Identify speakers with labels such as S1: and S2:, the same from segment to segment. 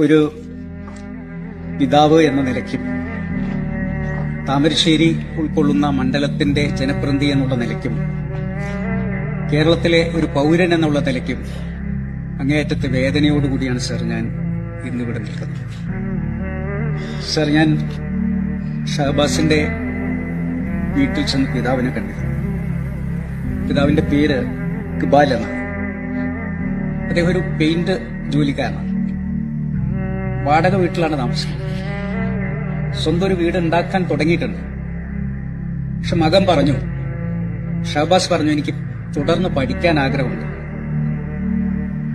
S1: ഒരു പിതാവ് എന്ന നിലയ്ക്കും താമരശ്ശേരി ഉൾക്കൊള്ളുന്ന മണ്ഡലത്തിന്റെ ജനപ്രതി എന്നുള്ള നിലയ്ക്കും കേരളത്തിലെ ഒരു പൗരൻ എന്നുള്ള നിലയ്ക്കും അങ്ങേയറ്റത്തെ വേദനയോടുകൂടിയാണ് സർ ഞാൻ ഇന്നിവിടെ നിൽക്കുന്നത്. സർ ഞാൻ ഷഹബാസിന്റെ വീട്ടിൽ ചെന്ന് പിതാവിനെ കണ്ടിരുന്നു. പിതാവിന്റെ പേര് കിബാൽ എന്നാണ്. അദ്ദേഹം ഒരു പെയിന്റ് ജോലിക്കാരനാണ്. വാടക വീട്ടിലാണ് താമസിക്കുന്നത്. സ്വന്തം ഒരു വീട് ഉണ്ടാക്കാൻ തുടങ്ങിയിട്ടുണ്ട്. പക്ഷെ മകൻ പറഞ്ഞു ഷഹബാസ് പറഞ്ഞു എനിക്ക് തുടർന്ന് പഠിക്കാൻ ആഗ്രഹമുണ്ട്.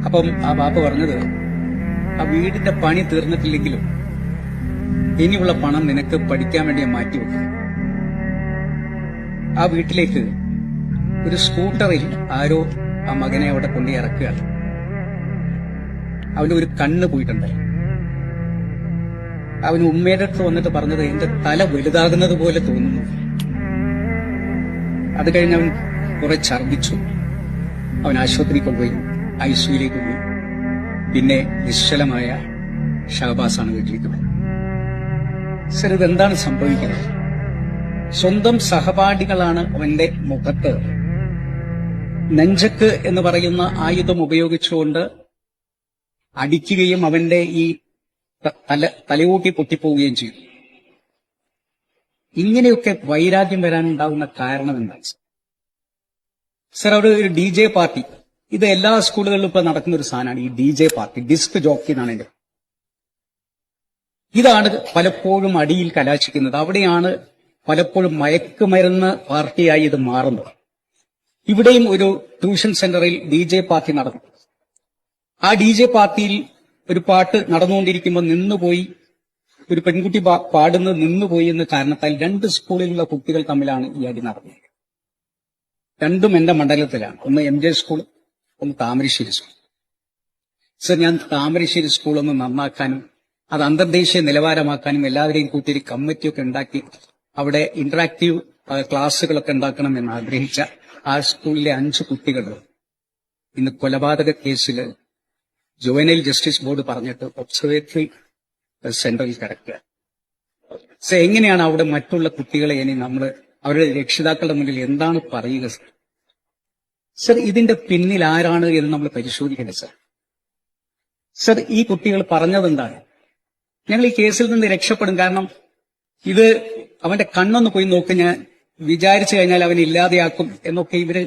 S1: അപ്പം ആ ബാപ്പ പറഞ്ഞത് ആ വീടിന്റെ പണി തീർന്നിട്ടില്ലെങ്കിലും ഇനിയുള്ള പണം നിനക്ക് പഠിക്കാൻ വേണ്ടി മാറ്റി വെക്കും. ആ വീട്ടിലേക്ക് ഒരു സ്കൂട്ടറിൽ ആരോ ആ മകനെ അവിടെ കൊണ്ടു ഇറക്കുകയാണ്. അവന്റെ ഒരു കണ്ണ് പോയിട്ടുണ്ടായി. അവന് ഉമ്മയുടെ അടുത്ത് വന്നിട്ട് പറഞ്ഞത് എന്റെ തല വലുതാകുന്നത് പോലെ തോന്നുന്നു. അത് കഴിഞ്ഞ് അവൻ കുറെ ഛർദിച്ചു അവൻ ആശുപത്രിയിൽ കൊണ്ടുപോയി. ഐസിയുലേക്ക് പോയി. പിന്നെ നിശ്ചലമായ ഷഹബാസാണ് വീട്ടിലേക്ക് പോയത് സർ ഇതെന്താണ് സംഭവിക്കുന്നത്? സ്വന്തം സഹപാഠികളാണ് അവന്റെ മുഖത്ത് നെഞ്ചക്ക് എന്ന് പറയുന്ന ആയുധം ഉപയോഗിച്ചുകൊണ്ട് അടിക്കുകയും അവന്റെ ഈ തല തലയൂട്ടി പൊട്ടിപ്പോവുകയും ചെയ്തു. ഇങ്ങനെയൊക്കെ വൈരാഗ്യം വരാനുണ്ടാകുന്ന കാരണം എന്താണ്? സർ? അവിടെ ഒരു ഡി ജെ പാർട്ടി. ഇത് എല്ലാ സ്കൂളുകളിലും ഇപ്പൊ നടക്കുന്ന ഒരു സാധനമാണ് ഈ D J party. Disc jockey എന്നാണ് എന്റെ ഇതാണ് പലപ്പോഴും അടിയിൽ കലാശിക്കുന്നത്. അവിടെയാണ് പലപ്പോഴും മയക്കുമരുന്ന് പാർട്ടിയായി ഇത് മാറുന്നത്. ഇവിടെയും ഒരു ട്യൂഷൻ സെന്ററിൽ ഡി ജെ പാർട്ടി നടന്നു. ആ ഡി ജെ പാർട്ടിയിൽ ഒരു പാട്ട് നടന്നുകൊണ്ടിരിക്കുമ്പോൾ നിന്നുപോയി ഒരു പെൺകുട്ടി പാടുന്ന പാടുന്നത് നിന്നുപോയി എന്ന കാരണത്താൽ രണ്ട് സ്കൂളിലുള്ള കുട്ടികൾ തമ്മിലാണ് ഈ അടി നടന്നത്. രണ്ടും എന്റെ മണ്ഡലത്തിലാണ്. ഒന്ന് എം ജെ സ്കൂൾ ഒന്ന് താമരശ്ശേരി സ്കൂൾ. സർ ഞാൻ താമരശ്ശേരി സ്കൂൾ ഒന്ന് നന്നാക്കാനും അത് അന്തർദേശീയ നിലവാരമാക്കാനും എല്ലാവരെയും കൂട്ടി ഒരു കമ്മിറ്റിയൊക്കെ ഉണ്ടാക്കി അവിടെ ഇന്ററാക്റ്റീവ് ക്ലാസ്സുകളൊക്കെ ഉണ്ടാക്കണം എന്ന് ആഗ്രഹിച്ച ആ സ്കൂളിലെ അഞ്ച് കുട്ടികൾ ഇന്ന് കൊലപാതക കേസിൽ ജുവനൈൽ ജസ്റ്റിസ് ബോർഡ് പറഞ്ഞിട്ട് ഒബ്സർവേറ്ററി സെന്ററിൽ കിടക്കുക. സോ എങ്ങനെയാണ് അവിടെ മറ്റുള്ള കുട്ടികളെ ഇനി നമ്മൾ അവരുടെ രക്ഷിതാക്കളുടെ മുന്നിൽ എന്താണ് പറയുക? സർ സർ ഇതിന്റെ പിന്നിൽ ആരാണ് എന്ന് നമ്മൾ പരിശോധിക്കണ്ടേ സർ? സർ ഈ കുട്ടികൾ പറഞ്ഞതെന്താണ് ഞങ്ങൾ ഈ കേസിൽ നിന്ന് രക്ഷപ്പെടും കാരണം ഇത് അവന്റെ കണ്ണൊന്ന് പോയി നോക്ക് ഞാൻ വിചാരിച്ചു കഴിഞ്ഞാൽ അവൻ ഇല്ലാതെയാക്കും എന്നൊക്കെ ഇവർ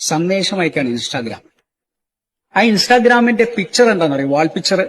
S1: സന്ദേശം അയക്കാണ് ഇൻസ്റ്റാഗ്രാം ആ ഇൻസ്റ്റാഗ്രാമിന്റെ പിക്ചർ എന്താണെന്ന് അറിയാം വാൾ പിക്ചർ